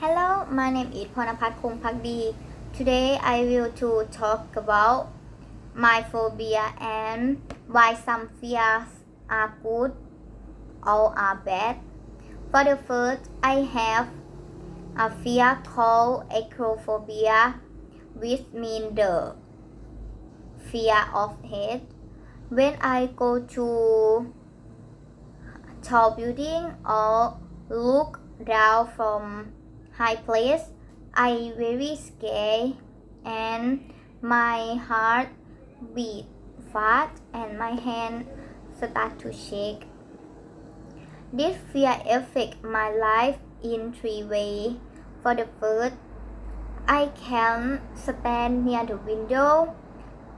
Hello, my name is Pornapat Kung Pakdi. Today I will to talk about my phobia and why some fears are good or are bad. For the first, I have a fear called acrophobia, which means the fear of height. When I go to tall building or look down from high place, I very scared and my heart beat fast and my hand start to shake. This fear affect my life in three ways. For the first, I can stand near the window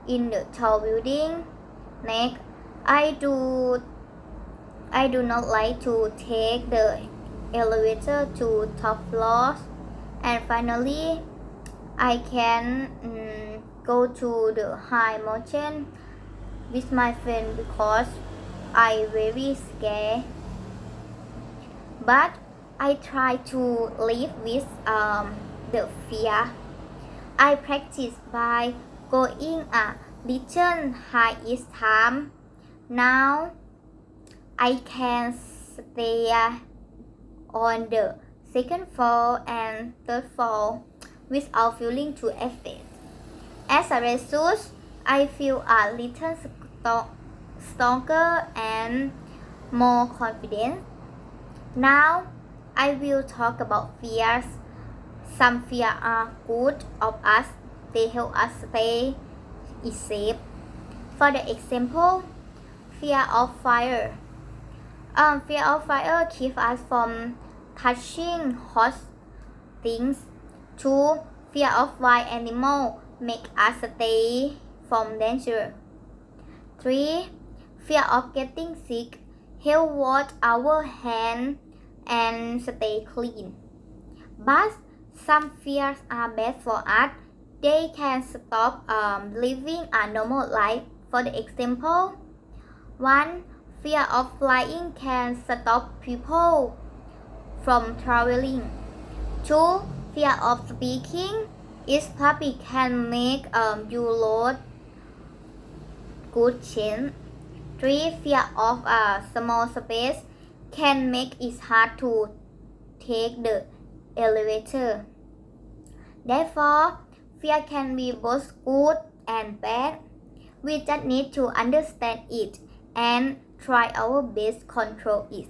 in the tall building. Next, I do I do not like to take the elevator to top floors. And finally, I can mm, go to the high mountain with my friend because I very scared. But I try to live with um, the fear. I practice by going a little high each time. Now I can stay on the second floor and third floor without feeling too afraid. As a result, I feel a little stronger and more confident. Now, I will talk about fears. Some fears are good of us. They help us stay safe. For the example, fear of fire. Um, fear of fire keeps us from touching hot things. Two, fear of wild animal make us stay from danger. Three, fear of getting sick help wash our hands and stay clean. But some fears are bad for us. They can stop um, living a normal life. For the example, one fear of flying can stop people from traveling. 2. Fear of speaking is public can make um, you lose good chance. 3. Fear of a small space can make it hard to take the elevator. Therefore, fear can be both good and bad. We just need to understand it and try our best control it.